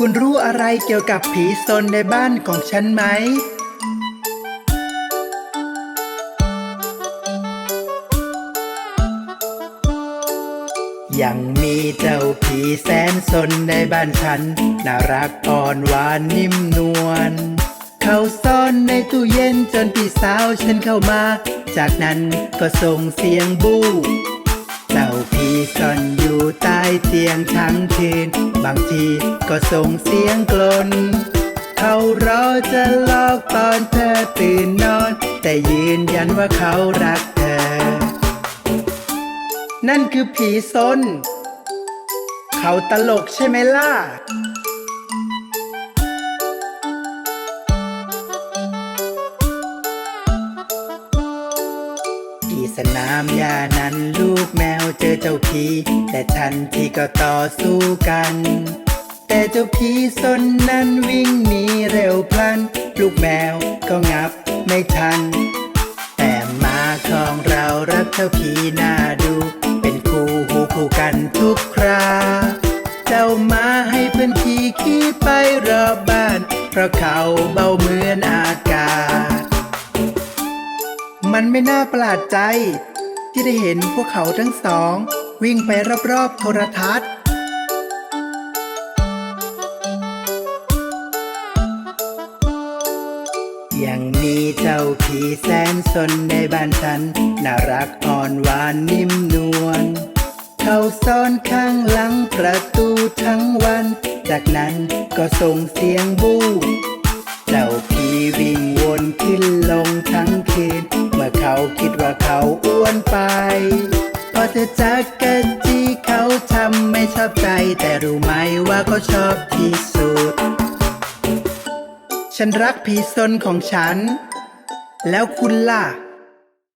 คุณรู้อะไรเกี่ยวกับผีซนในบ้านของฉันไหม ยังมีเจ้าผีแสนสนในบ้านฉัน น่ารักอ่อนหวานนิ่มนวล เขาซ่อนในตู้เย็นจนพี่สาวฉันเข้ามา จากนั้นก็ส่งเสียงบูเจ้าผีซ่อนอยู่ เตียงทั้งคืน บางทีก็ส่งเสียงกลน เขารอจะลอกตอนเธอตื่นนอน แต่ยืนยันว่าเขารักเธอ นั่นคือผีซนเขาตลกใช่ไหมล่ะ สนามหญ้านั้นลูกแมวเจอเจ้าผีแต่ทันทีก็ต่อสู้กัน แต่เจ้าผีซนนั้นวิ่งหนีเร็วพลัน ลูกแมวก็งับไม่ทัน แต่มาของเรารักเจ้าผีน่าดู เป็นคู่หูคู่กันทุกครา เจ้ามาให้เพื่อนขี่ขี่ไปรอบบ้าน เพราะเขาเบาเหมือน มันไม่น่าประหลาดใจ ที่ได้เห็นพวกเขาทั้งสอง วิ่งไปรอบๆโทรทัศน์ ยังมีเจ้าผีแสนสนในบ้านฉัน น่ารักอ่อนหวานนิ่มนวลเขาซ่อนข้างหลังประตูทั้งวัน จากนั้นก็ส่งเสียงบูเจ้าผีวิ่งวนขึ้นลงทั้งคืน คิดว่าเขาอ้วนไป พอเธอจักกะจีเขาทำไม่ชอบใจ แต่รู้ไหมว่าเขาชอบที่สุด ฉันรักผีซนของฉัน แล้วคุณล่ะ